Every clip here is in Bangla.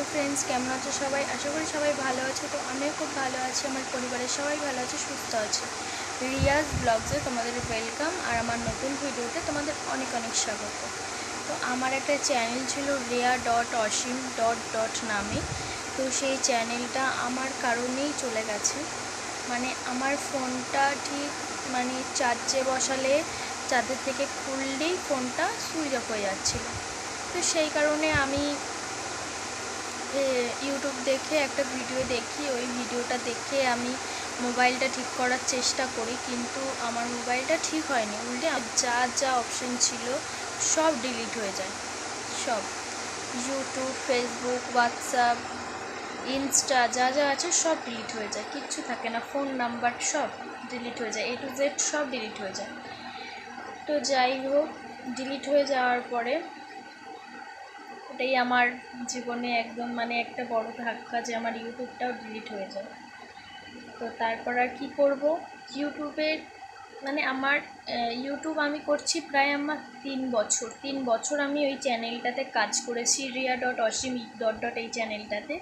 হ্যালো ফ্রেন্ডস, কেমন আছো সবাই? আশা করি সবাই ভালো আছে। তো আমিও খুব ভালো আছি, আমার পরিবারের সবাই ভালো আছে, সুস্থ আছে। রিয়াজ ব্লগসে তোমাদের ওয়েলকাম আর আমার নতুন ভিডিওতে তোমাদের অনেক অনেক স্বাগত। তো আমার একটা চ্যানেল ছিল Riya dot Asim dot dot নামে। তো সেই চ্যানেলটা আমার কারণেই চলে গেছে। মানে আমার ফোনটা ঠিক মানে চার্জে বসালে চার্জের থেকে খুললেই ফোনটা সুইচ অফ হয়ে যাচ্ছিল। তো সেই কারণে আমি ইউটিউব দেখে, একটা ভিডিও দেখি। ওই ভিডিওটা দেখে আমি মোবাইলটা ঠিক করার চেষ্টা করি, কিন্তু আমার মোবাইলটা ঠিক হয়নি। উল্টে যা যা অপশন ছিল সব ডিলিট হয়ে যায়। সব। ইউটিউব ফেসবুক হোয়াটসঅ্যাপ ইনস্টা যা যা আছে সব ডিলিট হয়ে যায়। কিচ্ছু থাকে না। ফোন নাম্বার সব ডিলিট হয়ে যায়। এ টু জেড সব ডিলিট হয়ে যায়। তো যাই হোক ডিলিট হয়ে যাওয়ার পরে এটাই আমার জীবনে একদম মানে একটা বড় ধাক্কা যে আমার ইউটিউবটাও ডিলিট হয়ে যায়। তো তারপর আর কী করব? ইউটিউবে মানে আমার ইউটিউব আমি করছি প্রায় আমার তিন বছর। তিন বছর আমি ওই চ্যানেলটাতে কাজ করেছি Riya dot Asim dot dot এই চ্যানেলটাতে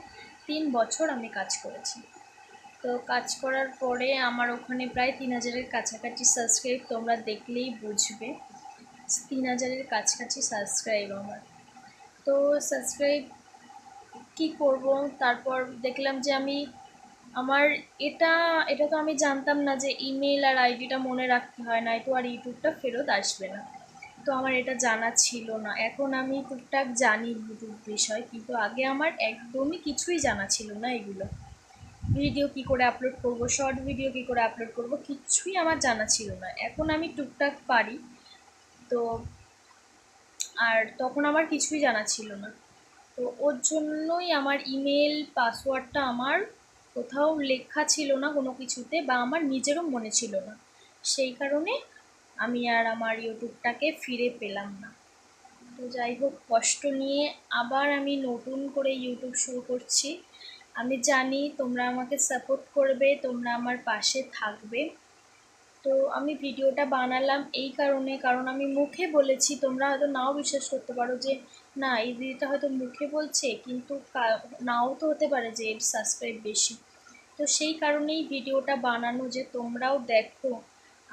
তিন বছর আমি কাজ করেছি। তো কাজ করার পরে আমার ওখানে প্রায় তিন হাজারের কাছাকাছি সাবস্ক্রাইব তোমরা দেখলেই বুঝবে। তিন হাজারের কাছাকাছি সাবস্ক্রাইব আমার। তো সাবস্ক্রাইব কি করব? তারপর দেখলাম যে আমি আমার এটা এটা তো আমি জানতাম না যে ইমেল আর আইডিটা মনে রাখতে হয় না তো আর ইউটিউবটা ফেরত আসবে না। তো আমার এটা জানা ছিল না। এখন আমি টুকটাক জানি ইউটিউব বিষয়, কিন্তু আগে আমার একদমই কিছুই জানা ছিল না এগুলো। ভিডিও কি করে আপলোড করব শর্ট ভিডিও কি করে আপলোড করব কিচ্ছুই আমার জানা ছিল না। এখন আমি টুকটাক পারি। তো আর তখন আমার কিছুই জানা ছিল না। তো ওর জন্যই আমার ইমেল পাসওয়ার্ডটা আমার কোথাও লেখা ছিল না কোনো কিছুতে বা আমার নিজেরও মনে ছিল না। সেই কারণে আমি আর আমার ইউটিউবটাকে ফিরে পেলাম না। তো যাই হোক, কষ্ট নিয়ে আবার আমি নতুন করে ইউটিউব শুরু করছি। আমি জানি তোমরা আমাকে সাপোর্ট করবে, তোমরা আমার পাশে থাকবে। তো আমি ভিডিওটা বানালাম এই কারণে, কারণ আমি মুখে বলেছি, তোমরা হয়তো নাও বিশ্বাস করতে পারো যে, না, এই দিদিটা হয়তো মুখে বলছে, কিন্তু নাও তো হতে পারে যে, এর সাবস্ক্রাইব বেশি। তো সেই কারণেই ভিডিওটা বানানো যে, তোমরাও দেখো।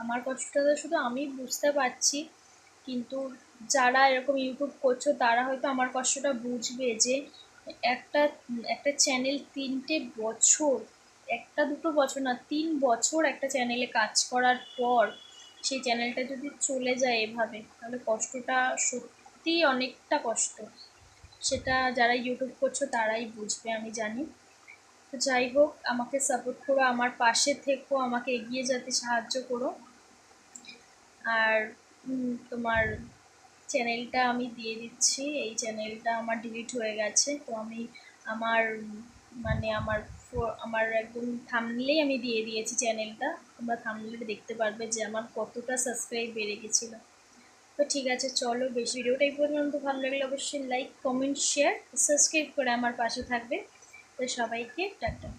আমার কষ্টটা তো শুধু আমি বুঝতে পারছি, কিন্তু যারা এরকম ইউটিউব করছ, তারা হয়তো আমার কষ্টটা বুঝবে যে, একটা একটা চ্যানেল তিনটে বছর একটা দুটো বছর না, তিন বছর একটা চ্যানেলে কাজ করার পর সেই চ্যানেলটা যদি চলে যায় এভাবে, তাহলে কষ্টটা সত্যিই অনেকটা কষ্ট। সেটা যারা ইউটিউব করছ তারাই বুঝবে, আমি জানি। তো যাই হোক, আমাকে সাপোর্ট করো, আমার পাশে থেকো, আমাকে এগিয়ে যেতে সাহায্য করো। আর তোমার চ্যানেলটা আমি দিয়ে দিচ্ছি, এই চ্যানেলটা আমার ডিলিট হয়ে গেছে, তো আমি আমার মানে আমার আমার একদম থামলেই আমি দিয়ে দিয়েছি চ্যানেলটা তোমরা থামলে দেখতে পারবে যে আমার কতটা সাবস্ক্রাইব বেড়ে গেছিল। তো ঠিক আছে, চলো বেশি, ভিডিওটা এই পর্যন্ত ভালো লাগলে অবশ্যই লাইক কমেন্ট শেয়ার সাবস্ক্রাইব করে আমার পাশে থাকবে। তো সবাইকে টাটা।